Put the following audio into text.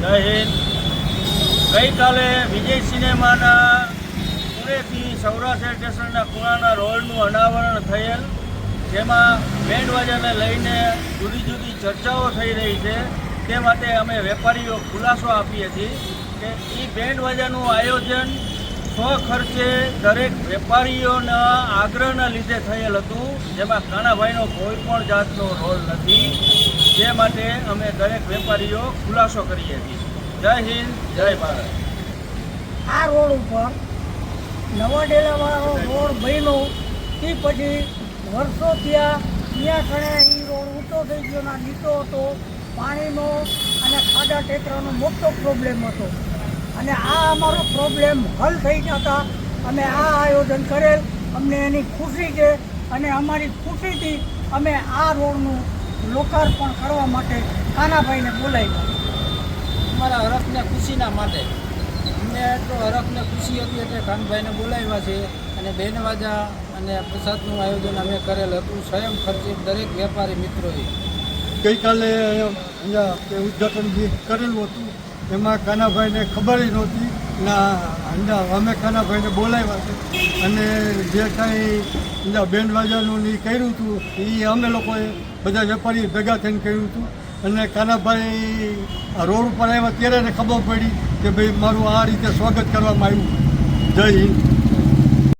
જય ગઈકાલે વિજય સિનેમાના પુણેથી સૌરાષ્ટ્ર સ્ટેશનના ખૂણાના રોડનું અનાવરણ થયેલ, જેમાં બેન્ડ વાજાને લઈને જુદી જુદી ચર્ચાઓ થઈ રહી છે. તે માટે અમે વેપારીઓ ખુલાસો આપીએ છીએ કે એ બેન્ડ વાજાનું આયોજન સ્વ ખર્ચે દરેક વેપારીઓના આગ્રહના લીધે થયેલ હતું, જેમાં કાણાભાઈનો કોઈ પણ જાતનો રોલ નથી. જે માટે અમે દરેક વેપારીઓ ખુલાસો કરીએ છીએ. જય હિન્દ, જય ભારત. આ રોડ ઉપર નવા ડેલાવાળો રોડ બન્યો. એ પછી વર્ષો ત્યાં ત્યાં કણે એ રોડ ઊંચો થઈ ગયો ના નીચો હતો. પાણીનો અને ખાડા ટેકરાનો મોટો પ્રોબ્લેમ હતો. અને આ અમારો પ્રોબ્લેમ હલ થઈ જતા અમે આ આયોજન કરેલ. અમને એની ખુશી છે. અને અમારી ખુશીથી અમે આ રોડનું લોકાર્પણ કરવા માટે કાનાભાઈને બોલાવ્યા. અમારા હરખને ખુશીના માટે. અમને એટલો હરખને ખુશી હતી એટલે કાનભાઈને બોલાવ્યા છે અને બેનવાજા અને પ્રસાદનું આયોજન અમે કરેલ હતું. સ્વયં ખર્ચે દરેક વેપારી મિત્રોએ ગઈકાલે અહીંયા ઉદઘાટન ઉદ્ઘાટન જે કરેલું હતું એમાં કાનાભાઈને ખબર નહોતી ના, અંદા, અમે કાનાભાઈને બોલાવ્યા છે. અને જે કાંઈ બેન્ડ વાજાનું એ કર્યું હતું એ અમે લોકોએ બધા વેપારી ભેગા થઈને કર્યું હતું અને કાનાભાઈ રોડ ઉપર આવ્યા ત્યારે ખબર પડી કે ભાઈ, મારું આ રીતે સ્વાગત કરવામાં આવ્યું. જય હિન્દ.